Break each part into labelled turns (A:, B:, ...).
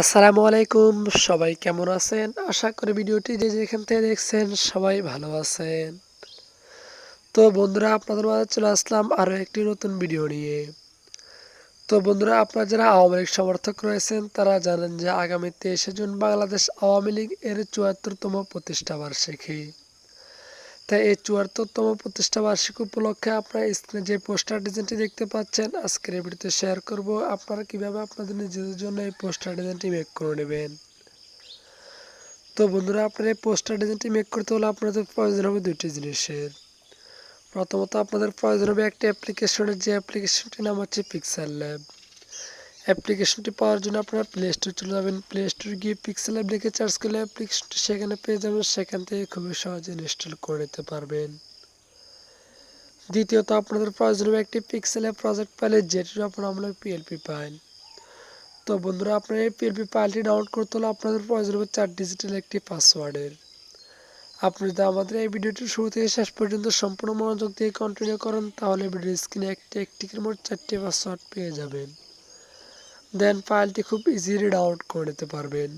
A: আসসালামু আলাইকুম, সবাই কেমন আছেন? আশা করি ভিডিওটি যে যেখান থেকে দেখছেন সবাই ভালো আছেন। তো বন্ধুরা, আপনাদের মাঝে চলে আসলাম আরও একটি নতুন ভিডিও নিয়ে। তো বন্ধুরা, আপনারা যারা আওয়ামী লীগ সমর্থক রয়েছেন, তারা জানেন যে আগামী তেইশে জুন বাংলাদেশ আওয়ামী লীগ এর চুয়াত্তরতম প্রতিষ্ঠা বার্ষিকী। তাই এই চুয়াত্তরতম প্রতিষ্ঠা বার্ষিকী উপলক্ষে আপনারা স্ক্রিনে যে পোস্টার ডিজাইনটি দেখতে পাচ্ছেন, আজকের এই ভিডিওতে শেয়ার করব আপনারা কীভাবে আপনাদের নিজেদের জন্য এই পোস্টার ডিজাইনটি মেক করে নেবেন। তো বন্ধুরা, আপনার এই পোস্টার ডিজাইনটি মেক করতে হলে আপনাদের প্রয়োজন হবে দুইটি জিনিসের। প্রথমত, আপনাদের প্রয়োজন হবে একটি অ্যাপ্লিকেশনের যে অ্যাপ্লিকেশনটির নাম হচ্ছে পিক্সেল ল্যাব অ্যাপ্লিকেশনটি পাওয়ার জন্য আপনারা প্লে স্টোর চলে যাবেন। প্লে স্টোরে গিয়ে পিক্সেল অ্যাপ লিখে চার্জ করলে অ্যাপ্লিকেশনটি সেখানে পেয়ে যাবেন। সেখান থেকে খুবই সহজে ইনস্টল করে নিতে পারবেন। দ্বিতীয়ত, আপনাদের প্রয়োজন হবে একটি পিক্সেল অ্যাপ প্রজেক্ট ফাইলে যেটির আপনারা আমরা পিএলপি পাইন তো বন্ধুরা, আপনারা এই পিএলপি ফাইলটি ডাউনলোড করতে হলে আপনাদের প্রয়োজন হবে চার ডিজিটাল একটি পাসওয়ার্ডের আপনি যদি আমাদের এই ভিডিওটি শুরু থেকে শেষ পর্যন্ত সম্পূর্ণ মনোযোগ দিয়ে কন্টিনিউ করেন, তাহলে ভিডিও স্ক্রিনে একটি একটিকের মোট চারটি পাসওয়ার্ড পেয়ে যাবেন। দেন ফাইলটি খুব ইজিলি ডাউনলোড করে নিতে পারবেন।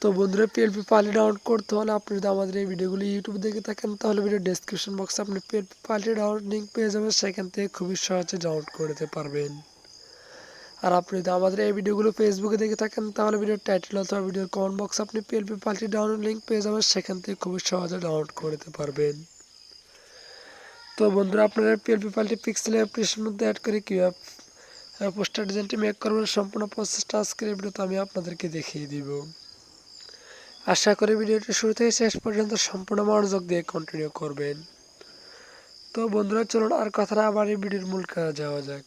A: তো বন্ধুরা পিএলপি ফাইলটি ডাউনলোড করতে হলে আপনি যদি আমাদের এই ভিডিওগুলি ইউটিউব দেখে থাকেন, তাহলে ভিডিও ডেসক্রিপশন বক্সে আপনি পিএলপি ফাইলটি ডাউনলোড লিঙ্ক পেয়ে যাবেন, সেখান থেকে খুবই সহজে ডাউনলোড করে নিতে পারবেন। আর আপনি যদি আমাদের এই ভিডিওগুলো ফেসবুকে দেখে থাকেন, তাহলে ভিডিওর টাইটেল অথবা ভিডিওর কমেন্ট বক্সে আপনি পিএলপি ফাইলটি ডাউনলোড লিঙ্ক পেয়ে যাবেন, সেখান থেকে খুবই সহজে ডাউনলোড করে নিতে পারবেন। তো বন্ধুরা, আপনারা পিএলপি ফাইলটি পিক্সেল অ্যাপ্লিকেশনের মধ্যে অ্যাড করে কীভাবে পোস্টার ডিজাইনটি মেক করবেন, সম্পূর্ণ প্রসেসটা আজকের ভিডিওতে আমি আপনাদেরকে দেখিয়ে দিব। আশা করি ভিডিওটি শুরু থেকে শেষ পর্যন্ত সম্পূর্ণ মনোযোগ দিয়ে কন্টিনিউ করবেন। তো বন্ধুরা, চলুন আর কথাটা আবার এই ভিডিওর মূল কাজে যাওয়া যাক।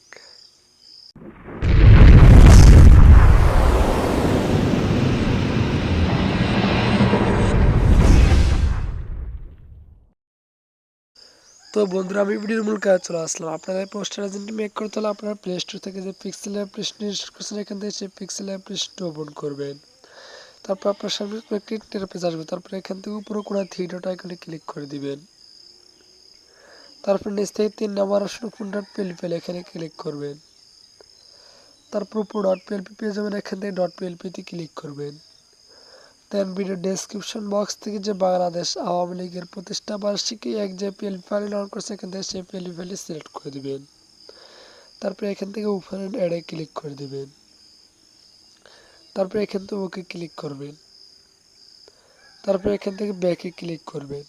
A: তো বন্ধুরা, আমি ভিডিওর মূল কাজ চলে আসলাম। আপনারা পোস্টার এজেন্ট মেক করতে হলে আপনারা প্লে স্টোর থেকে যে পিক্সেল অ্যাপ্লিকেশন ইনস্টল এখান থেকে সেই পিক্সেল অ্যাপ্লিকেশনটি ওপেন করবেন। তারপর আপনার সামনে একটি ইন্টারফেস আসবে। তারপরে এখান থেকে উপরে কোনো থ্রি ডট আইকনে ক্লিক করে দিবেন। তারপর নিচ থেকে তিন নাম্বার আসলে ফোন ডট পিএলপি এখানে ক্লিক করবেন। তারপর উপর ডট পিএলপি পেয়ে যাবেন, এখান থেকে ডট পিএলপিতে ক্লিক করবেন। দেন ভিডিও ডেসক্রিপশন বক্স থেকে যে বাংলাদেশ আওয়ামী লীগের প্রতিষ্ঠা বার্ষিকী এক যে পিএলপি ফাইল ডাউনলোড করছে, এখান থেকে সেই পিএলপি ফাইলটি সিলেক্ট করে দিবেন। তারপরে এখান থেকে উপরে অ্যাডে ক্লিক করে দিবেন। তারপরে এখান থেকে ওকে ক্লিক করবেন। তারপরে এখান থেকে ব্যাকে ক্লিক করবেন।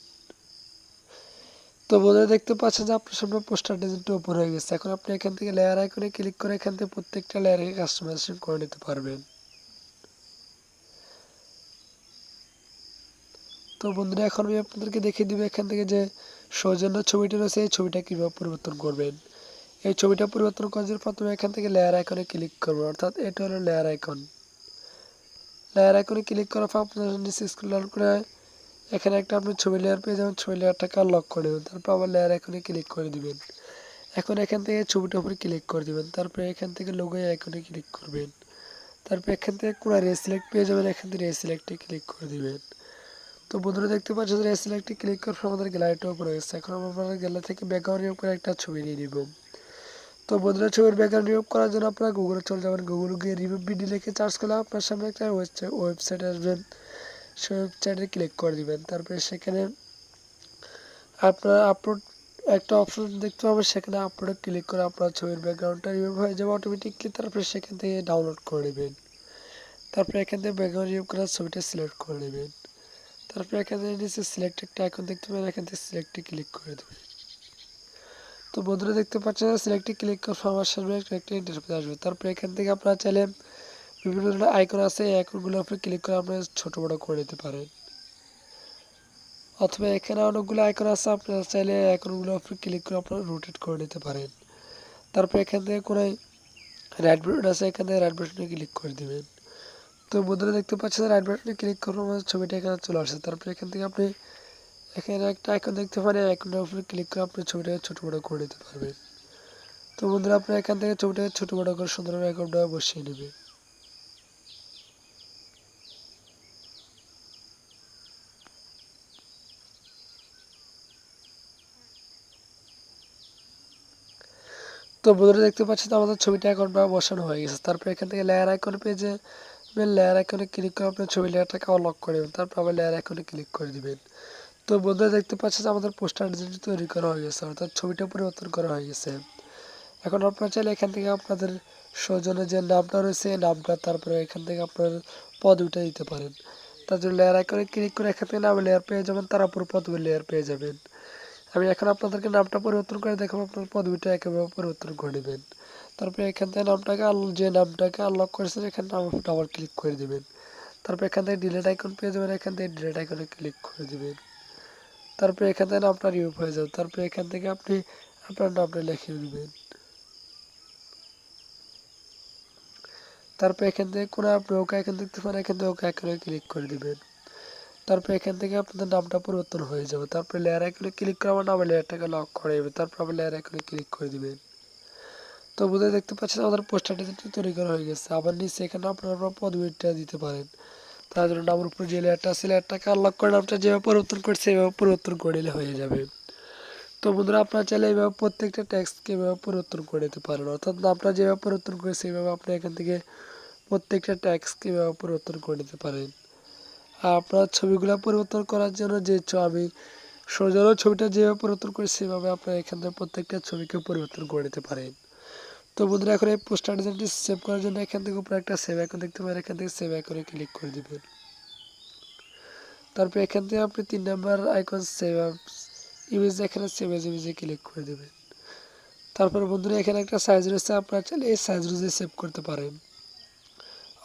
A: তো বোধহয় দেখতে পাচ্ছেন যে আপনার সামনে পোস্টার ডিজাইনটা উপর হয়ে গেছে। এখন আপনি এখান থেকে লেয়ার আইকনে ক্লিক করে এখান থেকে প্রত্যেকটা লেয়ারকে কাস্টমাইজেশন করে নিতে পারবেন। তো বন্ধুরা, এখন আমি আপনাদেরকে দেখিয়ে দিব এখান থেকে যে সৌজন্য ছবিটা রয়েছে। এই ছবিটা কীভাবে পরিবর্তন করবেন? এই ছবিটা পরিবর্তন করার জন্য প্রথমে এখান থেকে লেয়ার আইকনে ক্লিক করবেন। অর্থাৎ এটা হলো লেয়ার আইকন লেয়ার আইকনে ক্লিক করার পর আপনার নিচে স্ক্রল করে এখানে একটা আপনি ছবি লেয়ার পেয়ে যাবেন। ছবি লেয়ারটাকে আনলক করে দেবেন। তারপর আবার লেয়ার আইকনে ক্লিক করে দিবেন। এখন এখান থেকে ছবিটার উপরে ক্লিক করে দিবেন। তারপরে এখান থেকে লোগো আইকনে ক্লিক করবেন। তারপর এখান থেকে কোনো রে সিলেক্ট পেয়ে যাবেন। এখান থেকে রে সিলেক্টে ক্লিক করে দিবেন। তো বন্ধুরা দেখতে পাচ্ছেন রে সিলেক্টে ক্লিক করার আমাদের গ্যালারিটা উপরে গেছে এখন আমরা গ্যালারি থেকে ব্যাকগ্রাউন্ড রিমুভ করে একটা ছবি নিয়ে নিব। তো বন্ধুরা ছবির ব্যাকগ্রাউন্ড রিমুভ করার জন্য আপনারা গুগলে চলে যাবেন। গুগল গিয়ে রিমুভ ভিডিও লিখে চার্জ করলে আপনার সামনে একটা ওয়েবসাইট আসবে। সেই ওয়েবসাইটে ক্লিক করে দিবেন। তারপরে সেখানে আপনার আপলোড একটা অপশন দেখতে পাবেন। সেখানে আপলোডে ক্লিক করে আপনার ছবির ব্যাকগ্রাউন্ডটা রিমুভ হয়ে যাবে অটোমেটিকলি তারপরে সেখান থেকে ডাউনলোড করে নেবেন। তারপরে এখান থেকে ব্যাকগ্রাউন্ড রিমুভ করার ছবিটা সিলেক্ট করে নেবেন। তারপরে এখানে নিচে সিলেক্ট একটা আইকন দেখতে পাবেন, এখান থেকে সিলেক্টে ক্লিক করে দেবেন। তো বন্ধুরা দেখতে পাচ্ছেন সিলেক্টে ক্লিক করে আমার সামনে একটা ইন্টারফেস আসবে। তারপরে এখান থেকে আপনারা চাইলে বিভিন্ন ধরনের আইকন আছে, এই আইকনগুলো আপনি ক্লিক করে আপনারা ছোটো বড়ো করে নিতে পারেন। অথবা এখানে অনেকগুলো আইকন আছে, আপনারা চাইলে আইকনগুলো আপনি ক্লিক করে আপনারা রোটেট করে নিতে পারেন। তারপর এখান থেকে কোনো রাইট বাটন আছে, এখান থেকে রাইট বাটনে ক্লিক করে দেবেন। তো বন্ধুরা দেখতে পাচ্ছেন, রাইট বাটনে ক্লিক করব আমাদের ছবিটা এখানে চলে আসছে। তারপরে এখান থেকে আপনি এখানে একটা আইকন দেখতে পারেন আইকনের উপরে ক্লিক করে আপনি ছবিটাকে ছোটো বড়ো করে নিতে পারবেন। তো বন্ধুরা আপনি এখান থেকে ছবিটাকে ছোটো বড়ো করে সুন্দরভাবে আইকনটা বসিয়ে নেবেন। তো বন্ধুরা দেখতে পাচ্ছেন, আমাদের ছবিটা এখন বসানো হয়ে গেছে। তারপর এখান থেকে লেয়ার আইকন পেজে লেয়ার আইকনে ক্লিক করে আপনার ছবি লেয়ারটাকে আনলক করে দেবেন তারপর আবার লেয়ার আইকনে ক্লিক করে দিবেন। তো বন্ধুরা দেখতে পাচ্ছেন আমাদের পোস্টার যেটি তৈরি করা হয়ে গেছে, অর্থাৎ ছবিটা পরিবর্তন করা হয়ে গেছে। এখন আপনারা চাইলে এখান থেকে আপনাদের সৌজন্যে যে নামটা রয়েছে নামটা তারপরে এখান থেকে আপনার পদবিটা দিতে পারেন। তার জন্য লেয়ার আইকনে ক্লিক করে এখান থেকে নাম লেয়ার পেয়ে যাবেন, তার উপর পদবি লেয়ার পেয়ে যাবেন। আমি এখন আপনাদেরকে নামটা পরিবর্তন করে দেখাবো, আপনার পদবিটা একেবারে পরিবর্তন করে নেবেন। তারপরে এখান থেকে নামটাকে যে নামটাকে আনলক করেছেন, এখানে নাম ডাবল ক্লিক করে দিবেন। তারপর এখান থেকে ডিলেট আইকন পেয়ে যাবেন, এখান থেকে ডিলেট আইকনে ক্লিক করে দিবেন। তারপরে এখান থেকে নামটা রিমুভ হয়ে যাবে। তারপরে এখান থেকে আপনি আপনার নামটা লিখে নেবেন। তারপর এখান থেকে কোনো আপনি ওকে এখান দেখতে পারেন, এখান থেকে ওকে আইকনে ক্লিক করে দিবেন। তারপর এখান থেকে আপনাদের নামটা পরিবর্তন হয়ে যাবে। তারপরে লেয়ার আইকনে ক্লিক করে আমার নামের লেয়ারটাকে লক করে দেবে তারপর আবার লেয়ার আইকনে ক্লিক করে দিবেন। তো বোধহয় দেখতে পাচ্ছেন আমাদের পোস্টার ডিজাইনটি তৈরি করা হয়ে গেছে। আবার নিচে এখানে আপনারা পদবিটা দিতে পারেন। তার জন্য নামের উপর যে লেয়ারটা আছে লেয়ারটাকে আনলক করে নামটা যেভাবে পরিবর্তন করছে এভাবে পরিবর্তন করে নিলে হয়ে যাবে। তো বন্ধুরা, আপনারা চাইলে এইভাবে প্রত্যেকটা ট্যাক্সকে এভাবে পরিবর্তন করে নিতে পারেন। অর্থাৎ নামটা যেভাবে পরিবর্তন করে সেইভাবে আপনি এখান থেকে প্রত্যেকটা ট্যাক্সকে এভাবে পরিবর্তন করে নিতে পারেন। আপনার ছবিগুলো পরিবর্তন করার জন্য যে আমি সৌজন্য ছবিটা যেভাবে পরিবর্তন করি, সেভাবে আপনার এখান থেকে প্রত্যেকটা ছবিকে পরিবর্তন করে নিতে পারেন। তো বন্ধুরা, এখন এই পোস্টার ডিজাইনটি সেভ করার জন্য এখান থেকে উপরে একটা সেভ আইকন দেখতে পারেন। এখান থেকে সেভ আইকনে ক্লিক করে দিবেন। তারপর এখান থেকে আপনি তিন নাম্বার আইকন সেভ ইমেজ এখানে সেভ এজ ইমেজে ক্লিক করে দেবেন। তারপর বন্ধুরা, এখানে একটা সাইজ রয়েছে, আপনারা চাইলে এই সাইজ অনুযায়ী সেভ করতে পারেন।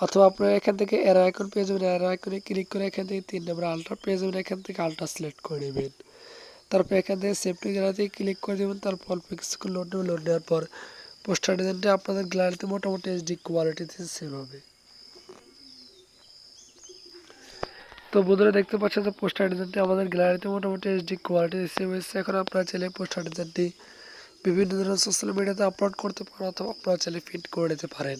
A: অথবা আপনারা এখান থেকে এর আইকন পেয়ে যাবেন এর আইকনে ক্লিক করে এখান থেকে তিন নম্বর আলট্রা পেয়ে যাবেন, এখান থেকে আলট্রা সিলেক্ট করে নেবেন। তারপর এখান থেকে সেফটি গ্যালারিতে ক্লিক করে দেবেন, তারপর অল্প কিছুক্ষণ লোড নেবে লোড নেওয়ার পর পোস্টার ডিজাইনটা আপনাদের গ্যালারিতে মোটামুটি এইচডি কোয়ালিটিতে সেভ হবে। তো বন্ধুরা দেখতে পাচ্ছেন যে পোস্টার ডিজাইনটি আমাদের গ্যালারিতে মোটামুটি এইচডি কোয়ালিটি সেভ হয়েছে। এখন আপনারা চাইলে পোস্টার ডিজাইনটি বিভিন্ন ধরনের সোশ্যাল মিডিয়াতে আপলোড করতে পারেন অথবা আপনারা চাইলে ফিট করে নিতে পারেন।